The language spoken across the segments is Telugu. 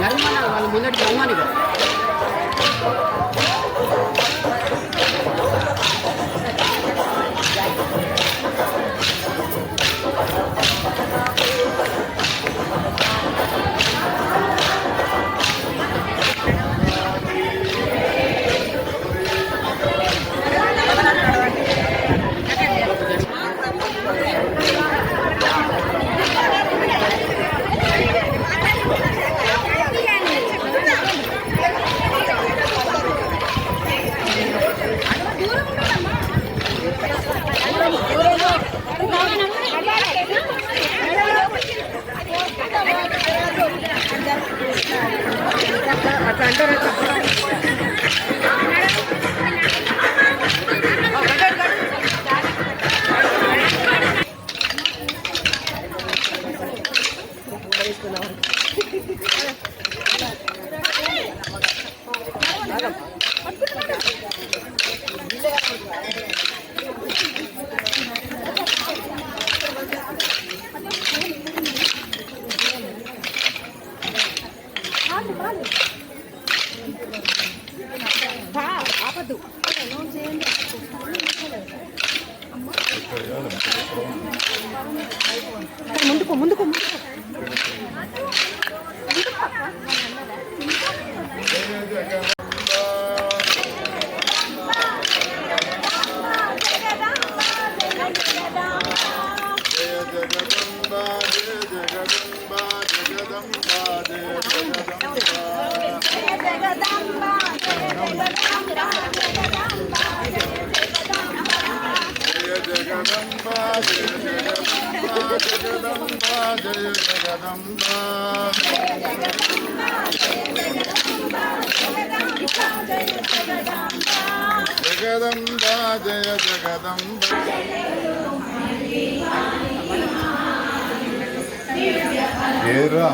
జరగమన్నారు వాళ్ళు ముందటి జరగమని ఆపద్దు ముందుకో ముందుకో ముందుకో. జయ జగదంబా జయ జగదంబా జగదంబా జయ జగదంబా ఏరా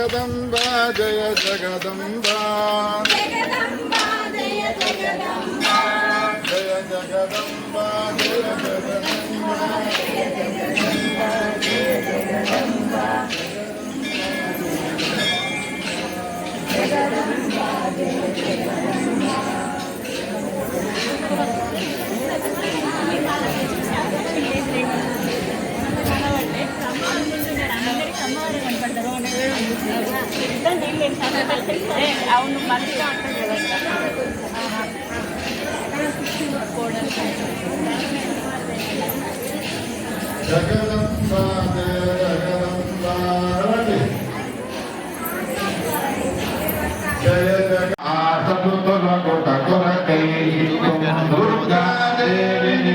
జగదంబా జయ జగదంబా అవును మంచిగా ఉంటుంది జగదంబా జయ జగదంబా రండి. జయ జగ కొరకై దుర్గాదేవిని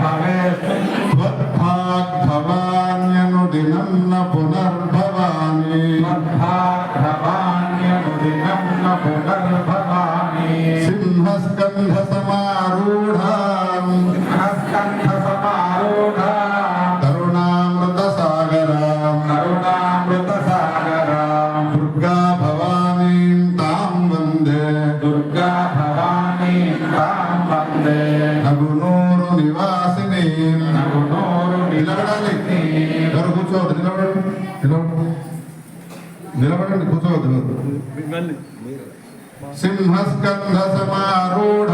సింహస్కంధ సమారూఢ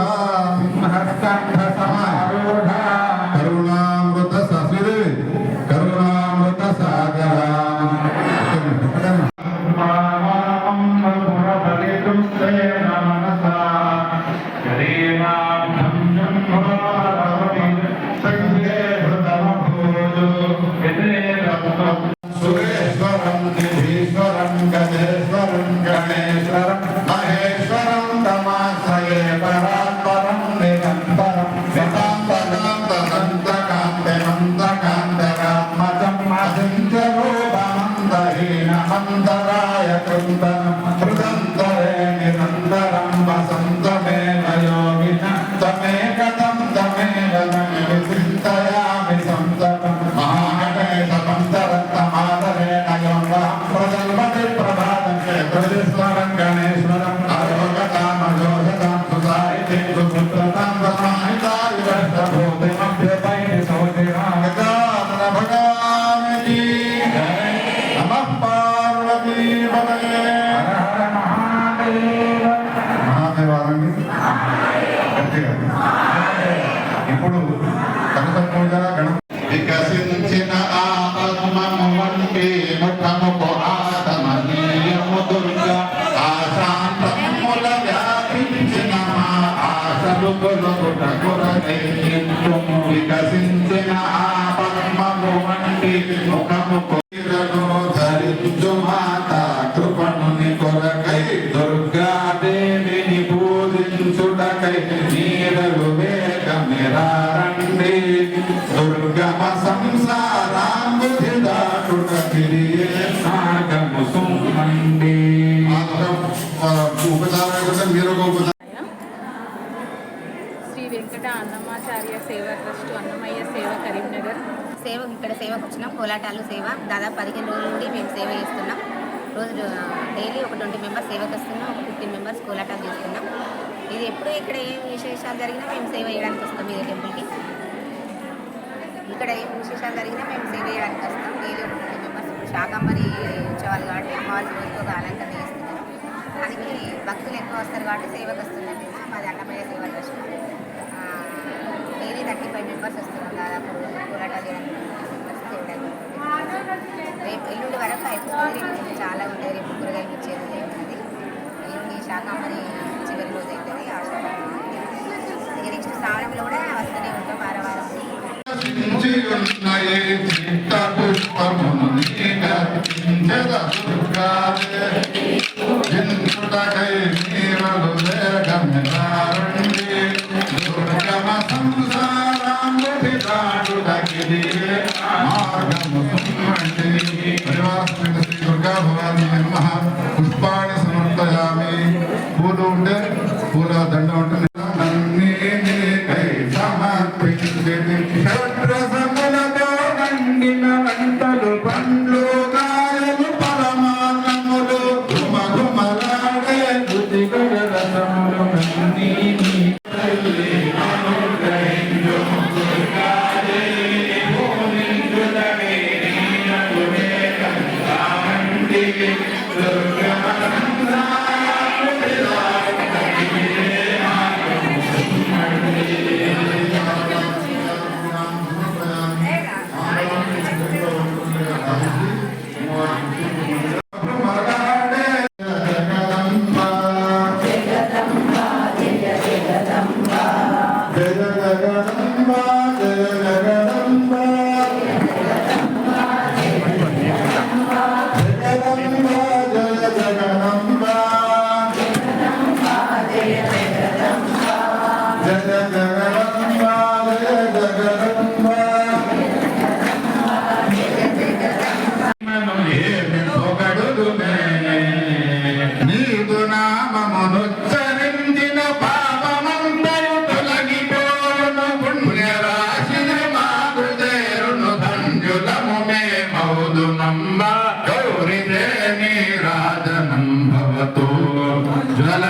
ప్రభాతం ప్రతిస్వరం గణేశ్వరం ఆరోగతామజోషతాం సుసాయితే సుపుత్రతాం సమాహితాయి వర్షభూతిమభ్యుపైని సౌతిరాగతాన భగవాన్ కీ జయ నమః పార్వతీ పతయే హర హర మహాదేవ మహాదేవానండి గట్టిగా ఇప్పుడు కనక పూజ గణ వికసించిన వికసించిన ఆ పద్మము వంటి ముఖముకు ధరించు మాత కృపణుని కొరకై దుర్గాదేవిని పూజించుటకై నీరలు వేగమిరారండి దుర్గమ సంసారా శ్రీ అన్నమాచార్య సేవ ట్రస్ట్ అన్నమయ్య సేవ కరీంనగర్. సేవ ఇక్కడ సేవకు వచ్చినాం. కోలాటాలు సేవ. దాదాపు పదిహేను రోజుల నుండి మేము సేవ చేస్తున్నాం. రోజు డైలీ ఒక ట్వంటీ మెంబర్స్ సేవకు వస్తున్నాం. ఒక ఫిఫ్టీన్ మెంబర్స్ కోలాటాలు చేస్తున్నాం. ఇది ఎప్పుడు ఇక్కడ ఏం విశేషాలు జరిగినా మేము సేవ చేయడానికి వస్తాం ఇదే టెంపుల్కి. ఇక్కడ ఏం విశేషాలు జరిగినా మేము సేవ చేయడానికి వస్తాం. డైలీ ఒక ట్వంటీ మెంబర్స్. ఇప్పుడు శాకంబరి ఉత్సవాలు కాబట్టి అమ్మవారి రోజుకి ఒక అలంకరణ చేస్తున్నారు. దానికి భక్తులు ఎక్కువ వస్తారు కాబట్టి సేవకు వస్తున్నాం మాది అన్నమయ్య సేవ ట్రస్ట్. మెంబర్స్ వస్తున్నాం దాదాపు కోలాటాలు చేయడానికి మెంబర్స్ చేయడానికి రేపు ఎల్లుండి వరకు అయిపోతుంది రేపు చాలా ఉంటాయి రేపు కూరగాయలు ఇచ్చేది ఉంటుంది ఎల్లుండి శాకాంబరి చివరి రోజు అవుతుంది ఆ ఇక నెక్స్ట్ శ్రావణంలో కూడా వస్తూనే ఉంటాం వారం వారం ಹೌದು ನಮ್ಮ ಗೌರಿ ದೇವಿ ರಾಜನಂಭವತು ಜ್ವಲ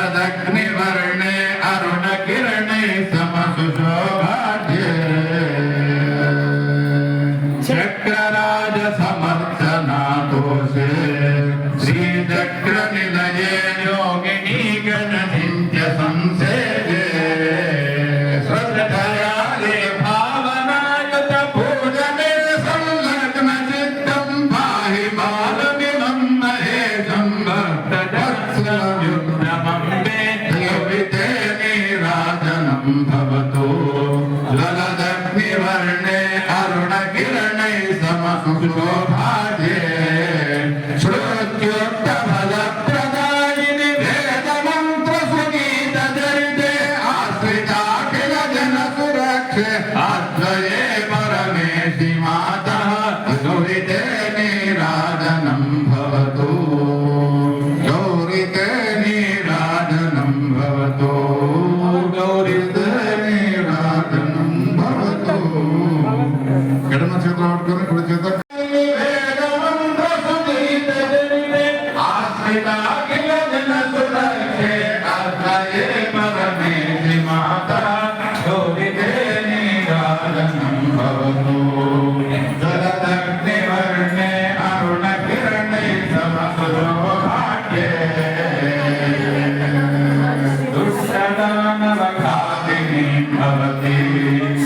name of the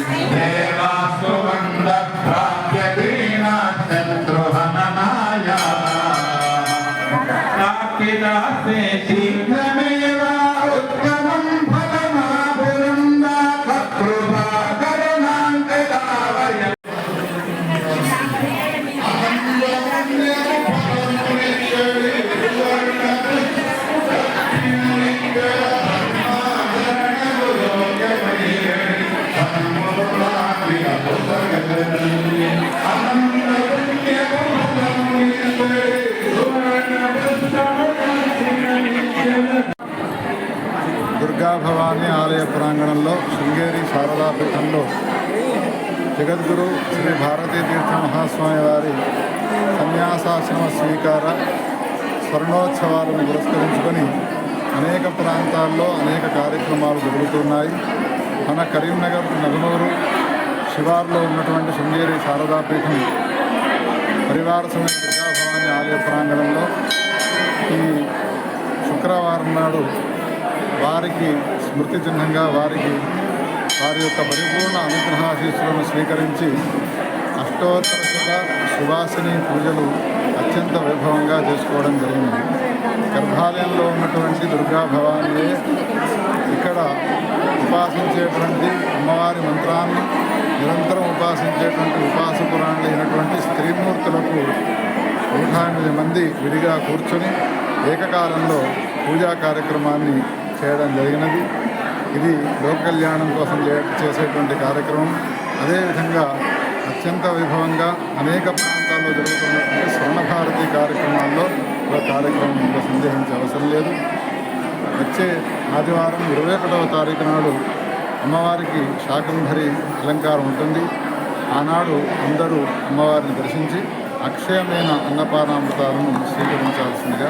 శారదాపీఠంలో జగద్గురు శ్రీ భారతీ తీర్థ మహాస్వామి వారి సన్యాసాశ్రమ స్వీకార స్వర్ణోత్సవాలను పురస్కరించుకొని అనేక ప్రాంతాల్లో అనేక కార్యక్రమాలు జరుగుతున్నాయి. మన కరీంనగర్ నగనూరు శివార్లో ఉన్నటువంటి శృంగేరి శారదాపీఠం పరివార సమేత ప్రజాభవాని ఆలయ ప్రాంగణంలో ఈ శుక్రవారం నాడు వారికి స్మృతి చిహ్నంగా వారికి వారి యొక్క పరిపూర్ణ అనుగ్రహాశీస్సులను స్వీకరించి అష్టోత్తర శుభ సువాసిని పూజలు అత్యంత వైభవంగా చేసుకోవడం జరిగింది. గర్భాలయంలో ఉన్నటువంటి దుర్గా భవానీయే ఇక్కడ ఉపాసించేటువంటి అమ్మవారి మంత్రాన్ని నిరంతరం ఉపాసించేటువంటి ఉపాసకురాళ్ళు అయినటువంటి స్త్రీమూర్తులకు నూట ఎనిమిది మంది విడిగా కూర్చొని ఏకకాలంలో పూజా కార్యక్రమాన్ని చేయడం జరిగినది. ఇది లోక కళ్యాణం కోసం చేసేటువంటి కార్యక్రమం. అదేవిధంగా అత్యంత వైభవంగా అనేక ప్రాంతాల్లో జరుగుతున్నటువంటి స్వర్ణభారతి కార్యక్రమాల్లో ఒక కార్యక్రమం ఇంకా సందేహించే అవసరం లేదు. వచ్చే ఆదివారం ఇరవై ఒకటవ తారీఖు నాడు అమ్మవారికి శాకంభరి అలంకారం ఉంటుంది. ఆనాడు అందరూ అమ్మవారిని దర్శించి అక్షయమైన అన్నపానామృతాలను స్వీకరించాల్సిందిగా